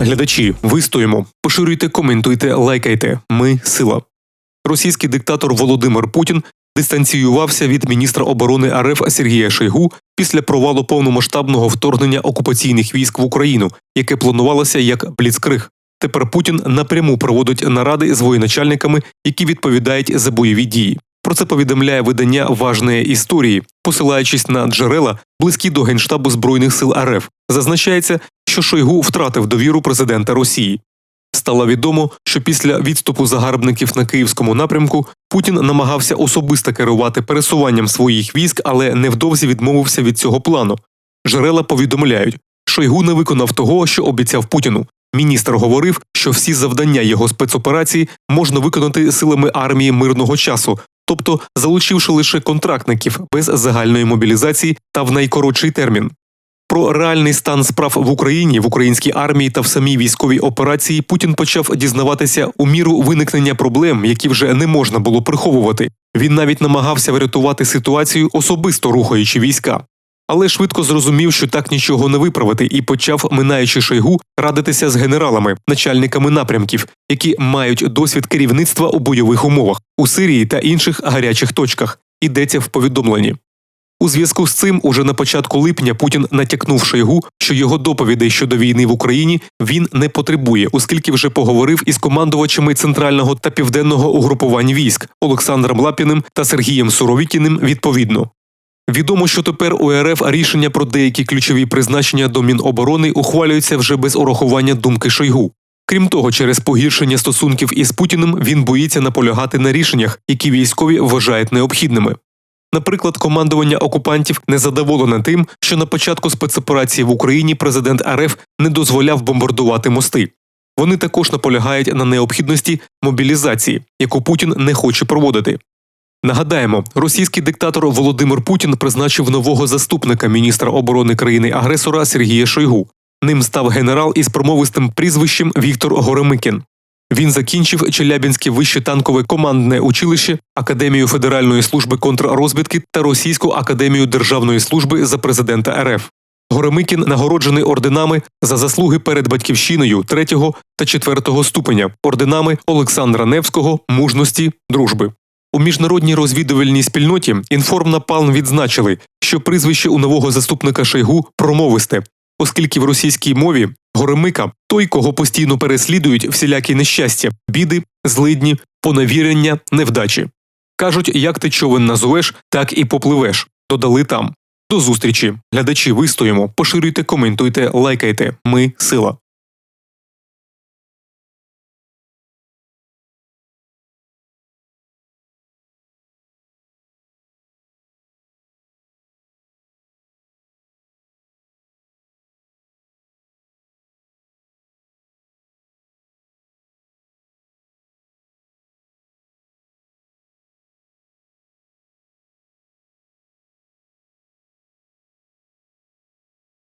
Глядачі, вистоїмо, поширюйте, коментуйте, лайкайте. Ми сила. Російський диктатор Володимир Путін дистанціювався від міністра оборони РФ Сергія Шойгу після провалу повномасштабного вторгнення окупаційних військ в Україну, яке планувалося як бліцкриг. Тепер Путін напряму проводить наради з воєначальниками, які відповідають за бойові дії. Про це повідомляє видання важної історії, посилаючись на джерела, близькі до генштабу збройних сил РФ. Зазначається, що Шойгу втратив довіру президента Росії. Стало відомо, що після відступу загарбників на київському напрямку Путін намагався особисто керувати пересуванням своїх військ, але невдовзі відмовився від цього плану. Джерела повідомляють, Шойгу не виконав того, що обіцяв Путіну. Міністр говорив, що всі завдання його спецоперації можна виконати силами армії мирного часу, тобто залучивши лише контрактників без загальної мобілізації та в найкоротший термін. Про реальний стан справ в Україні, в українській армії та в самій військовій операції Путін почав дізнаватися у міру виникнення проблем, які вже не можна було приховувати. Він навіть намагався врятувати ситуацію, особисто рухаючи війська. Але швидко зрозумів, що так нічого не виправити, і почав, минаючи Шойгу, радитися з генералами, начальниками напрямків, які мають досвід керівництва у бойових умовах у Сирії та інших гарячих точках. Йдеться в повідомленні. У зв'язку з цим, уже на початку липня Путін натякнув Шойгу, що його доповідей щодо війни в Україні він не потребує, оскільки вже поговорив із командувачами центрального та південного угрупувань військ Олександром Лапіним та Сергієм Суровікіним відповідно. Відомо, що тепер у РФ рішення про деякі ключові призначення до Міноборони ухвалюються вже без урахування думки Шойгу. Крім того, через погіршення стосунків із Путіним він боїться наполягати на рішеннях, які військові вважають необхідними. Наприклад, командування окупантів не задоволене тим, що на початку спецоперації в Україні президент РФ не дозволяв бомбардувати мости. Вони також наполягають на необхідності мобілізації, яку Путін не хоче проводити. Нагадаємо, російський диктатор Володимир Путін призначив нового заступника міністра оборони країни-агресора Сергія Шойгу. Ним став генерал із промовистим прізвищем Віктор Горемикін. Він закінчив Челябінське вище танкове командне училище, Академію Федеральної служби контррозвідки та Російську академію державної служби за президента РФ. Горемикін нагороджений орденами за заслуги перед батьківщиною 3 та 4 ступеня, орденами Олександра Невського, мужності, дружби. У міжнародній розвідувальній спільноті інформнапалм відзначили, що прізвище у нового заступника Шойгу промовисте, оскільки в російській мові горемика той, кого постійно переслідують всілякі нещастя, біди, злидні, поневірення, невдачі. Кажуть, як ти човен назовеш, так і попливеш. Додали там. До зустрічі. Глядачі вистоїмо, поширюйте, коментуйте, лайкайте. Ми сила.